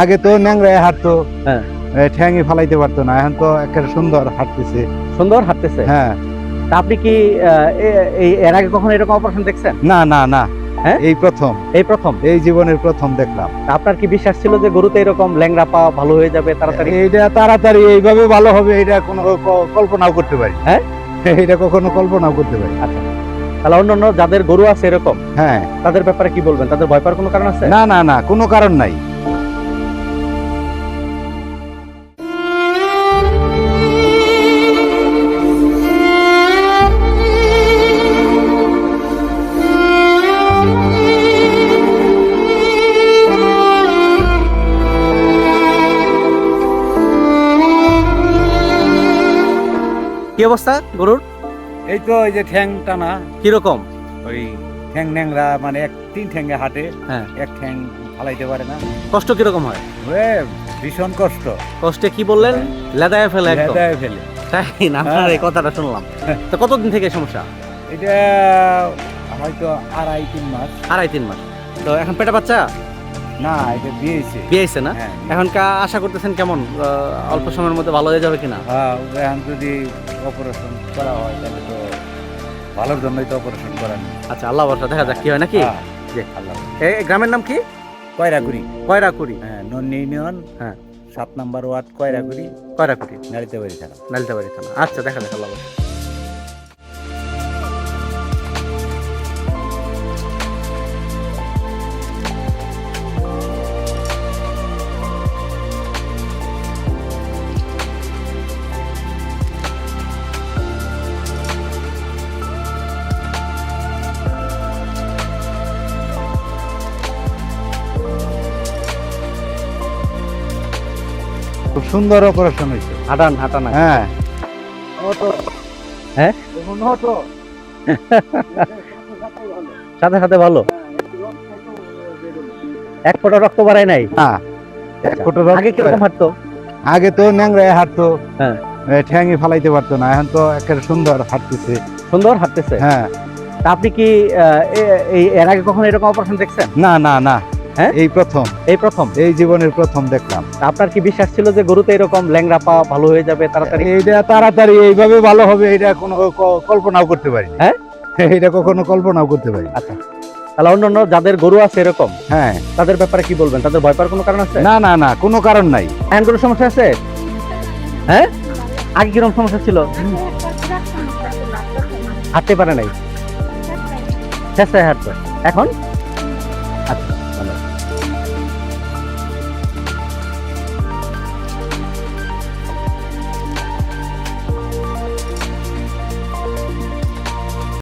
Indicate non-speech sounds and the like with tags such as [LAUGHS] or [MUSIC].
আগে তো ন্যাংরায় হাঁটতো হ্যাঁ। ঠ্যাঙে ফালাইতে পারতো না এখন তো একটা সুন্দর হাঁটতেছে। সুন্দর হাঁটতেছে? হ্যাঁ। তা আপনি কি এই এর আগে কখনো এরকম অপারেশন দেখছেন? না না না। হ্যাঁ? এই প্রথম। এই প্রথম? এই জীবনের প্রথম দেখলাম। আপনার কি বিশ্বাস ছিল যে গরুতে এরকম ল্যাংড়া পা ভালো হয়ে যাবে তাড়াতাড়ি? এইটা তাড়াতাড়ি এইভাবে ভালো হবে এটা কোনো কল্পনাও করতে পারি। হ্যাঁ? [LAUGHS] এটা কখনো কল্পনাও করতে পারি। তাহলে অন্যান্য যাদের গরু আছে এরকম হ্যাঁ। তাদের ব্যাপারে কি বলবেন? তাদের ভয় পাওয়ার কোনো কারণ আছে? না না না কোনো কারণ নাই। কি অবস্থা গরুর? এই তো এই যে ঠ্যাং টানা। কীরকম ওই ঠ্যাং ন্যাংরা মানে এক তিন ঠ্যাঙ্গে হাঁটে। হ্যাঁ। এক ঠ্যাং ফালাইতে পারে না। কষ্ট কীরকম হয়? ওয়ে ভীষণ কষ্ট। কষ্টে কি বললেন? লেদায় ফেলে লেদায় ফেলে। তাই না? আপনার এই কথাটা শুনলাম। তো কতদিন থেকে সমস্যা? এটা হয়তো আড়াই তিন মাস। আড়াই তিন মাস। তো এখন পেটে বাচ্চা? না এটা দিয়েছে বিয়েছে না? হ্যাঁ এখন কা আশা করতেছেন কেমন? অল্প সময়ের মধ্যে ভালো হয়ে যাবে কিনা? হ্যাঁ এখন যদি অপারেশন করা হয় তাহলে তো ভালোর জন্যই তো অপারেশন করা আচ্ছা আল্লাহ বর্ষা দেখা যাক কি হয় নাকি? হ্যাঁ, আল্লাহ এই গ্রামের নাম কি? কয়রাগুড়ি কয়রাকুড়ি। হ্যাঁ নন ইউনিয়ন। হ্যাঁ। সাত নাম্বার ওয়ার্ড কয়রাকুড়ি। নাড়িতে বাড়ি থাকা নালিতাবাড়ি থানা। আচ্ছা দেখা যাক আল্লাহ খুব সুন্দর অপারেশন হয়েছে। হাঁটান হাঁটান আগে। হ্যাঁ। হ্যাঁ? সাথে সাথে ভালো। এক ফোঁটা রক্ত বাড়ায় নাই? হ্যাঁ এক ফোঁটা আগে কীরকম হাঁটতো? আগে তো ন্যাংরায় হাঁটতো। হ্যাঁ। ঠ্যাঙে ফালাইতে পারতো না। এখন তো একেবারে সুন্দর হাঁটতেছে। সুন্দর হাঁটতেছে? হ্যাঁ। আপনি কি এর আগে কখনো এরকম অপারেশন দেখছেন? না না না। হ্যাঁ? এই প্রথম। এই প্রথম? এই জীবনের প্রথম দেখলাম। আপনার কি বিশ্বাস ছিল যে গরুতে এরকম ল্যাংড়া পা ভালো হয়ে যাবে তাড়াতাড়ি? এইটা তাড়াতাড়ি এইভাবে ভালো হবে এটা কোনো কল্পনাও করতে পারি হ্যাঁ? [LAUGHS] এটা কখনো কল্পনাও করতে পারি আচ্ছা। তাহলে অন্যান্য যাদের গরু আছে এরকম হ্যাঁ। তাদের ব্যাপারে কি বলবেন? তাদের ভয় পাওয়ার কোনো কারণ আছে? না না না কোনো কারণ নাই। এখন কোনো সমস্যা আছে? হ্যাঁ? আগে কীরকম সমস্যা ছিল? হাঁটতে পারে নাই। চেষ্টায় হাঁটতো এখন?